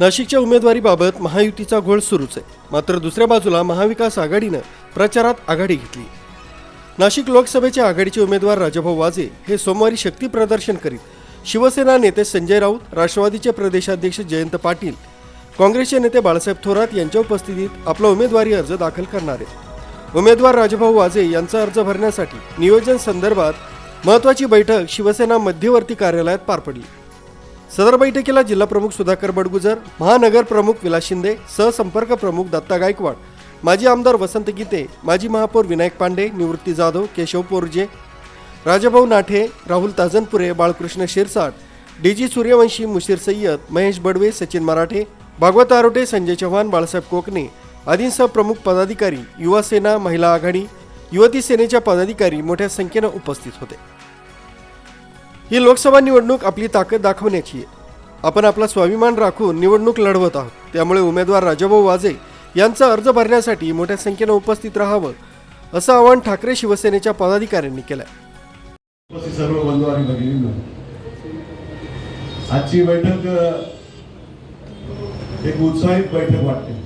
नाशिकच्या उमेदवारीबाबत महायुतीचा घोळ सुरूच आहे. मात्र दुसऱ्या बाजूला महाविकास आघाडीनं प्रचारात आघाडी घेतली. नाशिक लोकसभेच्या आघाडीचे उमेदवार राजाभाऊ वाजे हे सोमवारी शक्ती प्रदर्शन करीत शिवसेना नेते संजय राऊत राष्ट्रवादीचे प्रदेशाध्यक्ष जयंत पाटील काँग्रेसचे नेते बाळासाहेब थोरात यांच्या उपस्थितीत आपला उमेदवारी अर्ज दाखल करणार आहेत. उमेदवार राजाभाऊ वाजे यांचा अर्ज भरण्यासाठी नियोजन संदर्भात महत्वाची बैठक शिवसेना मध्यवर्ती कार्यालयात पार पडली. सदर बैठकीला जिल्हा प्रमुख सुधाकर बडगुजर महानगर प्रमुख विलास शिंदे सहसंपर्क प्रमुख दत्ता गायकवाड माजी आमदार वसंत गीते माजी महापौर विनायक पांडे निवृत्ती जाधव केशव पोरजे राजाभाऊ नाठे राहुल ताजनपुरे बाळकृष्ण शिरसाट डी जी सूर्यवंशी मुशीर सय्यद महेश बडवे सचिन मराठे भागवत आरोटे संजय चव्हाण बाळासाहेब कोकणे आदींसह प्रमुख पदाधिकारी युवा सेना महिला आघाडी युवती सेनेच्या पदाधिकारी मोठ्या संख्येनं उपस्थित होते. ही लोकसभा निवडणूक आपली ताकद दाखवण्याची आहे. आपण आपला स्वाभिमान राखून निवडणूक लढवत आहोत. त्यामुळे उमेदवार राजाभाऊ वाजे यांचा अर्ज भरण्यासाठी मोठ्या संख्येनं उपस्थित राहावं असं आवाहन ठाकरे शिवसेनेच्या पदाधिकाऱ्यांनी केलं उपस्थित सर्व बंधू आणि भगिनींनो आजची बैठक एक उत्साहित बैठक वाटते.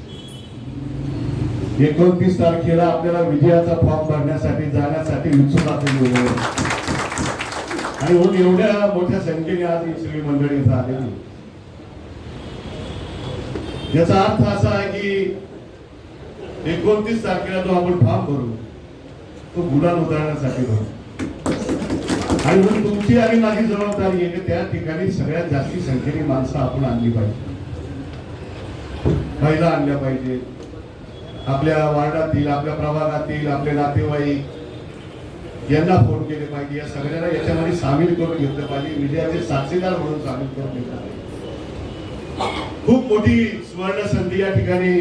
एकोणतीस तारखेला आपल्याला विजयाचा फॉर्म भरण्यासाठी जाण्यासाठी उत्सुक आपण आणि म्हणून एवढ्या मोठ्या संख्येने आज ही सगळी मंडळी इथं आलेली याचा अर्थ असा आहे की एकोणतीस तारखेला जो आपण फॉर्म भरू तो गुलाल उतरण्यासाठी भरू. आणि म्हणून तुमची आणि माझी जबाबदारी आहे की त्या ठिकाणी सगळ्यात जास्ती संख्येने माणसं आपण आणली पाहिजे. महिला आणल्या पाहिजे आपल्या वार्डातील आपल्या प्रभागातील आपले नातेवाईक यांना फोन केले पाहिजे. या सगळ्यांना याच्यामध्ये सामील करून घेतलं पाहिजे. विजयाचे साक्षीदार म्हणून सामील करून घेतलं पाहिजे. खूप मोठी सुवर्ण संधी या ठिकाणी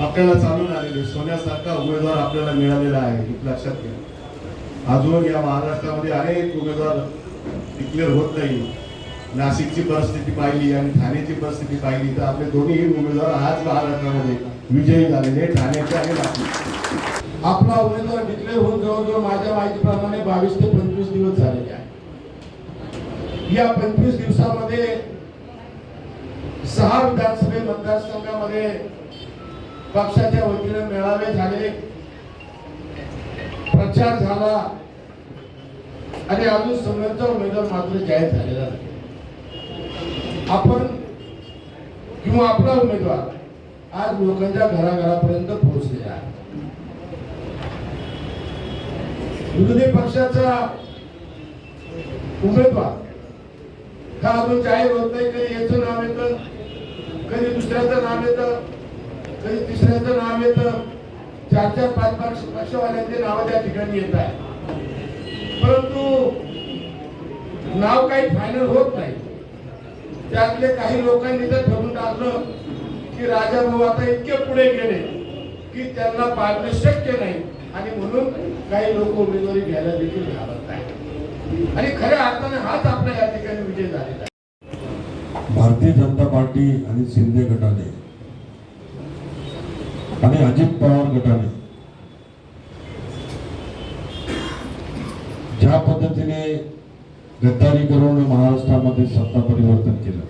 आपल्याला चालून आलेली सोन्यासारखा उमेदवार आपल्याला मिळालेला आहे लक्षात घ्या. अजून या महाराष्ट्रामध्ये अनेक उमेदवार डिक्लेअर होत नाही. नाशिकची परिस्थिती पाहिली आणि ठाण्याची परिस्थिती पाहिली तर आपले दोन्ही उमेदवार आज महाराष्ट्रामध्ये विजयी झालेले ठाण्याचे आणि नाशिक आपला उमेदवार डिक्लेअर होऊन जवळजवळ माझ्या माहितीप्रमाणे बावीस ते पंचवीस दिवस झालेले आहे या पंचवीस दिवसामध्ये सहा विधानसभे मतदारसंघामध्ये पक्षाच्या वतीने मेळावे झाले प्रचार झाला आणि अजून समोरचा उमेदवार मात्र जाहीर झालेला नाही. आपण किंवा आपला उमेदवार आज लोकांच्या घराघरापर्यंत पोहोचलेला आहे. विरोधी पक्षाचा उमेदवार. हा अजून जाहीर होत नाही कधी याचं नाव येतं कधी दुसऱ्याचं नाव येतं कधी तिसऱ्याचं नाव येतं. चार चार पाच पाच पक्षवाल्यांचे नाव त्या ठिकाणी येत आहे परंतु नाव काही फायनल होत नाही. त्यातले काही लोकांनी तर ठरवून टाकलं की राजा भाऊ आता इतके पुढे गेले की त्यांना पाडणे शक्य नाही. आणि म्हणून काही लोक उमेदवारी घ्यायला देखील घाबरत नाही आणि खऱ्या अर्थाने हाच आपला या ठिकाणी विजय झालेला आहे. भारतीय जनता पार्टी आणि शिंदे गटाने आणि अजित पवार गटाने ज्या पद्धतीने गद्दारी करून महाराष्ट्रामध्ये सत्ता परिवर्तन केलं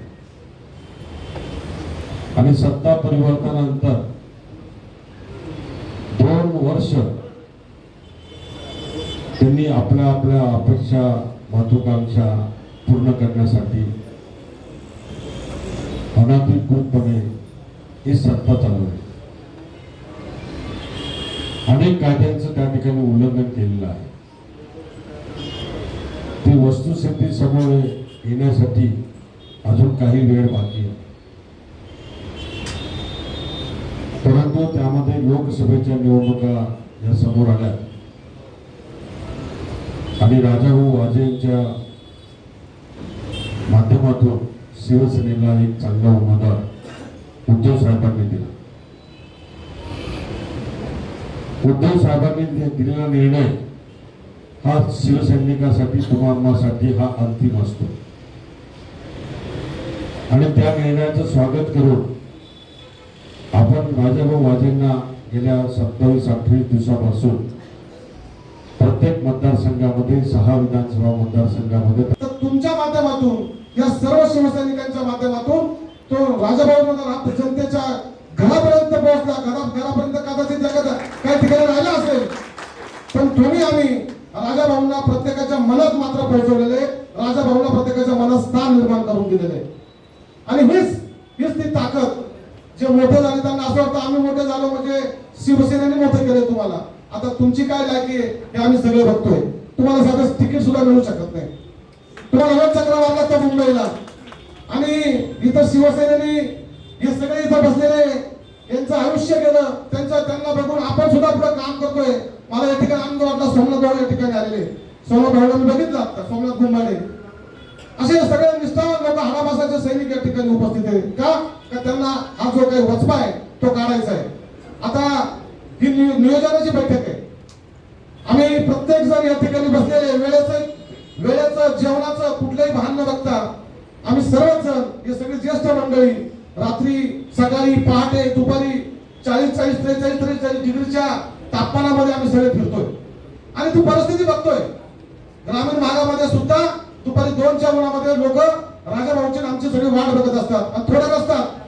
आणि सत्ता परिवर्तनानंतर दोन वर्ष सर्वांनी आपल्या आपल्या अपेक्षा महत्वाकांक्षा पूर्ण करण्यासाठी अनाधिकृतपणे ही सत्ता चालू आहे. अनेक कायद्यांचं त्या ठिकाणी उल्लंघन केलेलं आहे. ती वस्तुस्थिती समोर येण्यासाठी अजून काही वेळ बाकी आहे. परंतु त्यामध्ये लोकसभेच्या निवडणुका या समोर आल्या. आणि राजाभाऊ वाजे हो वाजेंच्या माध्यमातून शिवसेनेला एक चांगला उमेदवार उद्धव साहेबांनी दिला. उद्धव साहेबांनी दिलेला निर्णय हा शिवसैनिकासाठी कुटुंबासाठी हा अंतिम असतो. आणि त्या निर्णयाचं स्वागत करून आपण राजाभाऊ हो वाजेंना गेल्या सत्तावीस अठ्ठावीस दिवसापासून प्रत्येक मतदारसंघामध्ये सहा विधानसभा मतदारसंघामध्ये. तुमच्या माध्यमातून या सर्व शिवसैनिकांच्या माध्यमातून तो राजाभाऊ मधला जनतेच्या घरापर्यंत पोहोचला. घरा घरापर्यंत कदाचित काही ठिकाणी राहिला असेल. पण तुम्ही आम्ही राजाभाऊंना प्रत्येकाच्या मनात मात्र पोहोचवलेले राजाभाऊंना प्रत्येकाच्या मनात स्थान निर्माण करून दिलेले. आणि हीच हीच ती ताकद जे मोठे झाले त्यांना असं वाटतं आम्ही मोठे झालो म्हणजे शिवसेनेने मोठे केले तुम्हाला. आता तुमची काय लायकी आहे हे आम्ही सगळे बघतोय. तुम्हाला साधं तिकीट सुद्धा मिळू शकत नाही. तुम्हाला रोज चक्र मारला तर मुंबईला. आणि इथं शिवसेनेने हे सगळे इथं बसलेले यांचं आयुष्य गेलं त्यांचं त्यांना बघून आपण सुद्धा पुढे काम करतोय. मला या ठिकाणी आनंद वाटला सोमनाथ भाऊ या ठिकाणी आलेले. सोमनाथ भाऊला मी बघितलं आता सोमनाथ गुंबाडे. असे सगळे निष्ठावान लोक हाडामासाचे सैनिक या ठिकाणी उपस्थित आहेत. का? त्यांना हा जो काही वचपा आहे तो काढायचा आहे. आता ही नियोजनाची बैठक प्रत्येक या ठिकाणी बसलेले वेळेचं वेळेचं जेवणाचं कुठलंही भान न बघता आम्ही सर्वच हे सगळे ज्येष्ठ मंडळी रात्री सकाळी पहाटे दुपारी चाळीस चाळीस त्रेचाळीस त्रेचाळीस डिग्रीच्या तापमानामध्ये आम्ही सगळे फिरतोय. आणि तू परिस्थिती बघतोय. ग्रामीण भागामध्ये सुद्धा दुपारी दोनच्या उन्हामध्ये लोक राजाभाऊची आणि आमची सगळी वाट बघत असतात आणि थोड्यात असतात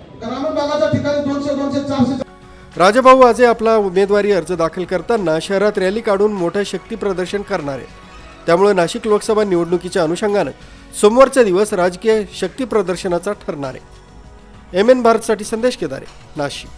राजाभाऊ आजे आपला उमेदवारी अर्ज दाखल करताना शहरात रॅली काढून मोठं शक्ती प्रदर्शन करणार आहे त्यामुळे नाशिक लोकसभा निवडणुकीच्या अनुषंगानं सोमवारचा दिवस राजकीय शक्ती प्रदर्शनाचा ठरणार आहे. एम एन भारतसाठी संदेश केदारे नाशिक.